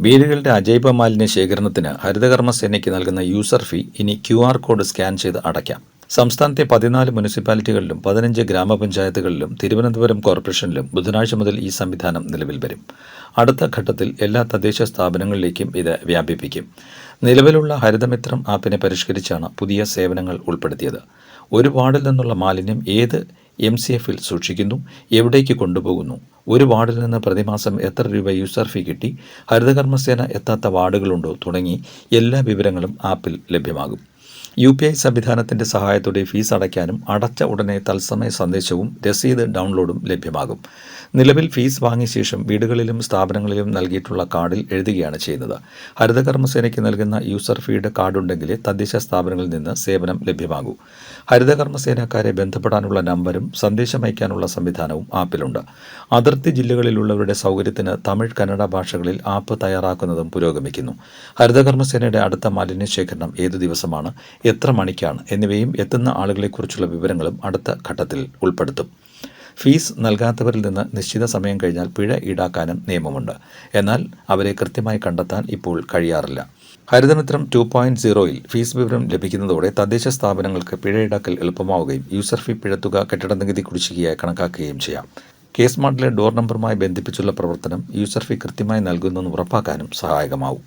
വീടുകളുടെ അജൈവ മാലിന്യ ശേഖരണത്തിന് ഹരിതകർമ്മസേനയ്ക്ക് നൽകുന്ന യൂസർ ഫീ ഇനി ക്യു ആർ കോഡ് സ്കാൻ ചെയ്ത് അടയ്ക്കാം. സംസ്ഥാനത്തെ പതിനാല് മുനിസിപ്പാലിറ്റികളിലും പതിനഞ്ച് ഗ്രാമപഞ്ചായത്തുകളിലും തിരുവനന്തപുരം കോർപ്പറേഷനിലും ബുധനാഴ്ച മുതൽ ഈ സംവിധാനം നിലവിൽ വരും. അടുത്ത ഘട്ടത്തിൽ എല്ലാ തദ്ദേശ സ്ഥാപനങ്ങളിലേക്കും ഇത് വ്യാപിപ്പിക്കും. നിലവിലുള്ള ഹരിതമിത്രം ആപ്പിനെ പരിഷ്കരിച്ചാണ് പുതിയ സേവനങ്ങൾ ഉൾപ്പെടുത്തിയത്. ഒരു വാർഡിൽ നിന്നുള്ള മാലിന്യം ഏത് എം സി എഫിൽ സൂക്ഷിക്കുന്നു എവിടേക്ക് കൊണ്ടുപോകുന്നു ഒരു വാർഡിൽ നിന്ന് പ്രതിമാസം എത്ര രൂപ യൂസർ ഫീ കിട്ടി ഹരിതകർമ്മസേന എത്താത്ത വാർഡുകളുണ്ടോ തുടങ്ങി എല്ലാ വിവരങ്ങളും ആപ്പിൽ ലഭ്യമാകും. യു പി ഐ സംവിധാനത്തിന്റെ സഹായത്തോടെ ഫീസ് അടയ്ക്കാനും അടച്ച ഉടനെ തത്സമയ സന്ദേശവും രസീത് ഡൗൺലോഡും ലഭ്യമാകും. നിലവിൽ ഫീസ് വാങ്ങിയ ശേഷം വീടുകളിലും സ്ഥാപനങ്ങളിലും നൽകിയിട്ടുള്ള കാർഡിൽ എഴുതുകയാണ് ചെയ്യുന്നത്. ഹരിതകർമ്മസേനയ്ക്ക് നൽകുന്ന യൂസർ ഫീഡ് കാർഡുണ്ടെങ്കിലേ തദ്ദേശ സ്ഥാപനങ്ങളിൽ നിന്ന് സേവനം ലഭ്യമാകൂ. ഹരിതകർമ്മസേനക്കാരെ ബന്ധപ്പെടാനുള്ള നമ്പരും സന്ദേശം അയക്കാനുള്ള സംവിധാനവും ആപ്പിലുണ്ട്. അതിർത്തി ജില്ലകളിലുള്ളവരുടെ സൗകര്യത്തിന് തമിഴ് കന്നഡ ഭാഷകളിൽ ആപ്പ് തയ്യാറാക്കുന്നതും പുരോഗമിക്കുന്നു. ഹരിതകർമ്മസേനയുടെ അടുത്ത മാലിന്യ ശേഖരണം ഏതു ദിവസമാണ്? എത്ര മണിക്കാണ് എന്നിവയും എത്തുന്ന ആളുകളെക്കുറിച്ചുള്ള വിവരങ്ങളും അടുത്ത ഘട്ടത്തിൽ ഉൾപ്പെടുത്തും. ഫീസ് നൽകാത്തവരിൽ നിന്ന് നിശ്ചിത സമയം കഴിഞ്ഞാൽ പിഴ ഈടാക്കാനും നിയമമുണ്ട്. എന്നാൽ അവരെ കൃത്യമായി കണ്ടെത്താൻ ഇപ്പോൾ കഴിയാറില്ല. ഹരിതമിത്രം ടു പോയിന്റ് സീറോയിൽ ഫീസ് വിവരം ലഭിക്കുന്നതോടെ തദ്ദേശ സ്ഥാപനങ്ങൾക്ക് പിഴ ഈടാക്കൽ എളുപ്പമാവുകയും യൂസർ ഫീ പിഴത്തുക കെട്ടിട നികുതി കുടിശ്ശികയായി കണക്കാക്കുകയും ചെയ്യാം. കേസ് മാർട്ടിലെ ഡോർ നമ്പറുമായി ബന്ധിപ്പിച്ചുള്ള പ്രവർത്തനം യൂസർ ഫീ കൃത്യമായി നൽകുന്നെന്ന് ഉറപ്പാക്കാനും സഹായകമാവും.